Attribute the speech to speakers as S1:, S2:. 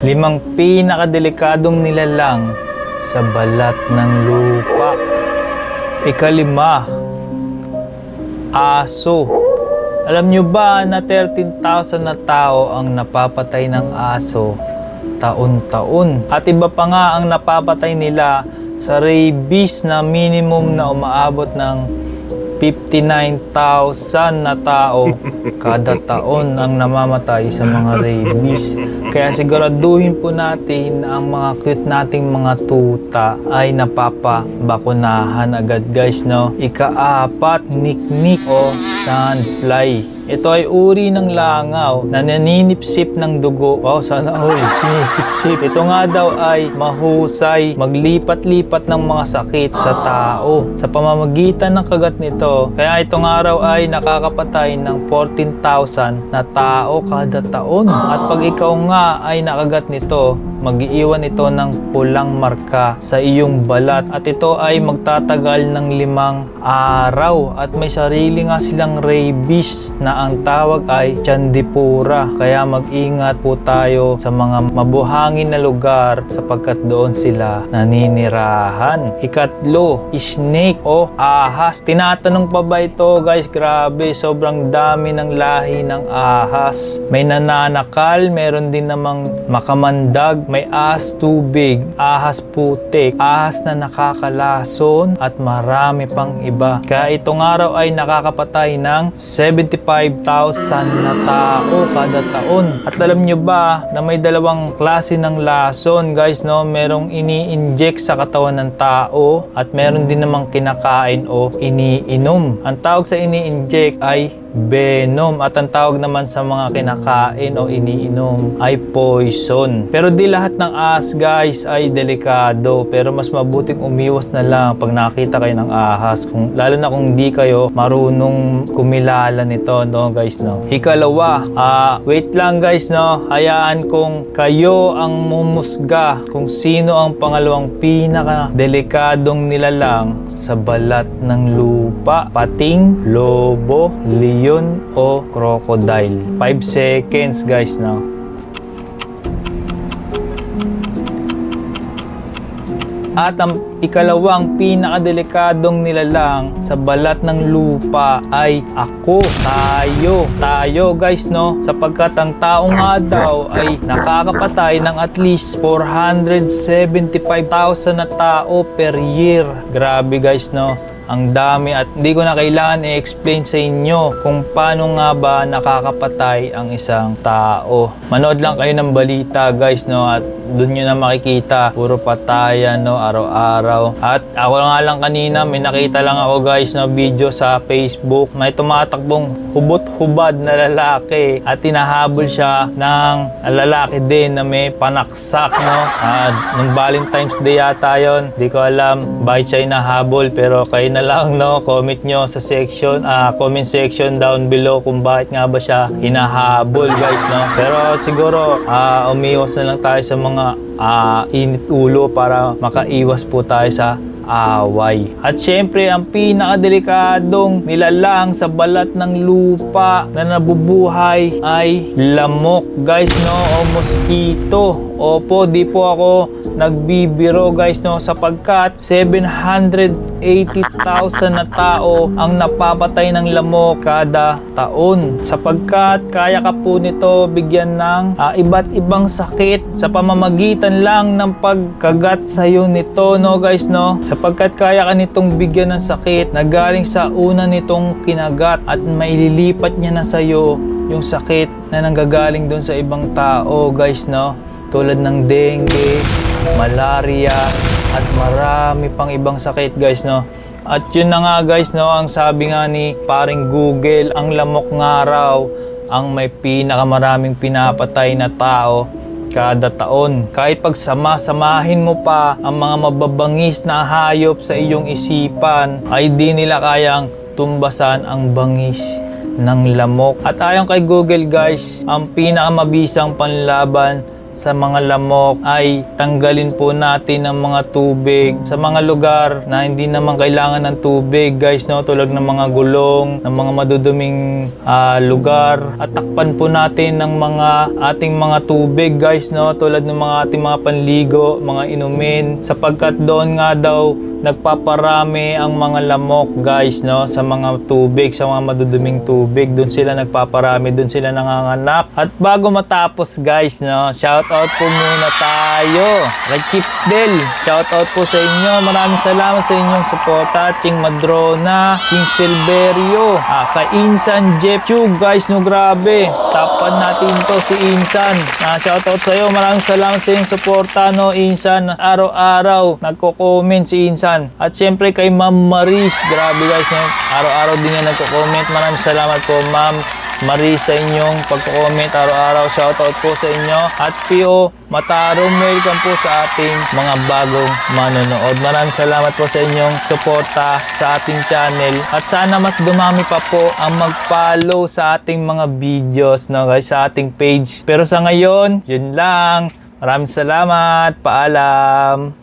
S1: Limang pinakadelikadong nilalang sa balat ng lupa. Ikalima, aso. Alam nyo ba na 13,000 na tao ang napapatay ng aso taon-taon? At iba pa nga ang napapatay nila sa rabies na minimum na umaabot ng 59,000 na tao kada taon ang namamatay sa mga rabies. Kaya siguraduhin po natin na ang mga cute nating mga tuta ay napapabakunahan agad guys no. Ikaapat, niknik o sandfly. Ito ay uri ng langaw na naninipsip ng dugo. Wow, sana all. Sinisipsip. Ito nga daw ay mahusay maglipat-lipat ng mga sakit sa tao. Sa pamamagitan ng kagat nito, kaya itong araw ay nakakapatay ng 14,000 na tao kada taon. At pag ikaw nga ay nakagat nito, magiiwan ito ng pulang marka sa iyong balat at ito ay magtatagal ng limang araw at may sarili nga silang rabies na ang tawag ay Chandipura. Kaya mag-ingat po tayo sa mga mabuhangin na lugar sapagkat doon sila naninirahan. Ikatlo snake o ahas. Tinatanong pa ba ito? Guys grabe. Sobrang dami ng lahi ng ahas. May nananakal meron din namang makamandag may ahas tubig, ahas putik, ahas na nakakalason at marami pang iba. Kaya itong araw ay nakakapatay ng 75,000 na tao kada taon. At alam nyo ba na may dalawang klase ng lason guys no? Merong ini-inject sa katawan ng tao at meron din namang kinakain o iniinom. Ang tawag sa ini-inject ay venom at ang tawag naman sa mga kinakain o iniinom ay poison. Pero di lahat ng ahas guys ay delikado pero mas mabuting umiwas na lang pag nakita kayo ng ahas kung lalo na kung di kayo marunong kumilala nito no guys no. Ikalawa, ah wait lang guys no. Hayaan kung kayo ang mumusga kung sino ang pangalawang pinaka delikadong nilalang sa balat ng lupa. Pating, lobo, leon o crocodile. 5 seconds guys no. At ang ikalawang pinakadelikadong nilalang sa balat ng lupa ay ako, tayo. Tayo guys no, sapagkat ang tao nga daw ay nakakapatay ng at least 475,000 na tao per year. Grabe guys no. Ang dami at hindi ko na kailangan i-explain sa inyo kung paano nga ba nakakapatay ang isang tao. Manood lang kayo ng balita guys no at doon nyo na makikita puro patayan no araw-araw. At ako nga lang kanina may nakita lang ako guys no video sa Facebook. May tumatakbong hubot-hubad na lalaki at tinahabol siya ng lalaki din na may panaksak no. At nung Valentine's Day yata yon, di ko alam bakit siya inahabol pero kayo na lang no comment nyo sa section ah comment section down below kung bakit nga ba siya hinahabol guys no. Pero siguro ah umiwas na lang tayo sa mga ah, init ulo para makaiwas po tayo sa away. At syempre, ang pinakadelikadong nilalang sa balat ng lupa na nabubuhay ay lamok, guys, no? O mosquito. Opo, di po ako nagbibiro, guys, no? Sapagkat 780,000 na tao ang napapatay ng lamok kada taon. Sapagkat kaya ka po nito bigyan ng ah, iba't ibang sakit sa pamamagitan lang ng pagkagat sa iyo nito, no, guys, no? sapagkat kaya ka nitong bigyan ng sakit na galing sa una nitong kinagat at maililipat niya na sa'yo yung sakit na nanggagaling doon sa ibang tao guys no tulad ng dengue, malaria at marami pang ibang sakit guys no at yun na nga guys no ang sabi nga ni paring Google ang lamok nga raw ang may pinakamaraming pinapatay na tao kada taon. Kahit pagsama-samahin mo pa ang mga mababangis na hayop sa iyong isipan, ay di nila kayang tumbasan ang bangis ng lamok. At ayon kay Google guys, ang pinakamabisang panlaban sa mga lamok ay tanggalin po natin ang mga tubig. Sa mga lugar na hindi naman kailangan ng tubig guys no? Tulad ng mga gulong ng mga maduduming ah, lugar. At takpan po natin ng mga ating mga tubig guys no? Tulad ng mga ating mga panligo mga inumin. Sapagkat doon nga daw nagpaparami ang mga lamok guys no? Sa mga tubig sa mga maduduming tubig. Doon sila nagpaparami doon sila nanganganak. At bago matapos guys no? Shout out po muna tayo. Chip Del shout out po sa inyo. Maraming salamat sa inyong suporta. Ching Madrona King Silverio ah, kay Insan Jeff Chu guys no? Grabe. Tapan natin to si Insan. Ah, shout out sa iyo maraming salamat sa inyong suporta no Insan? Araw-araw nagko-comment si Insan at syempre kay Ma'am Maris. Grabe guys no? araw-araw din yan nagko-comment. Maraming salamat po Ma'am Maris sa inyong pagko-comment. Araw-araw shoutout po sa inyo. At PO Matarong welcome po sa ating mga bagong manonood. Maraming salamat po sa inyong suporta sa ating channel. At sana mas dumami pa po ang mag-follow sa ating mga videos no guys? Sa ating page. Pero sa ngayon yun lang. Maraming salamat. Paalam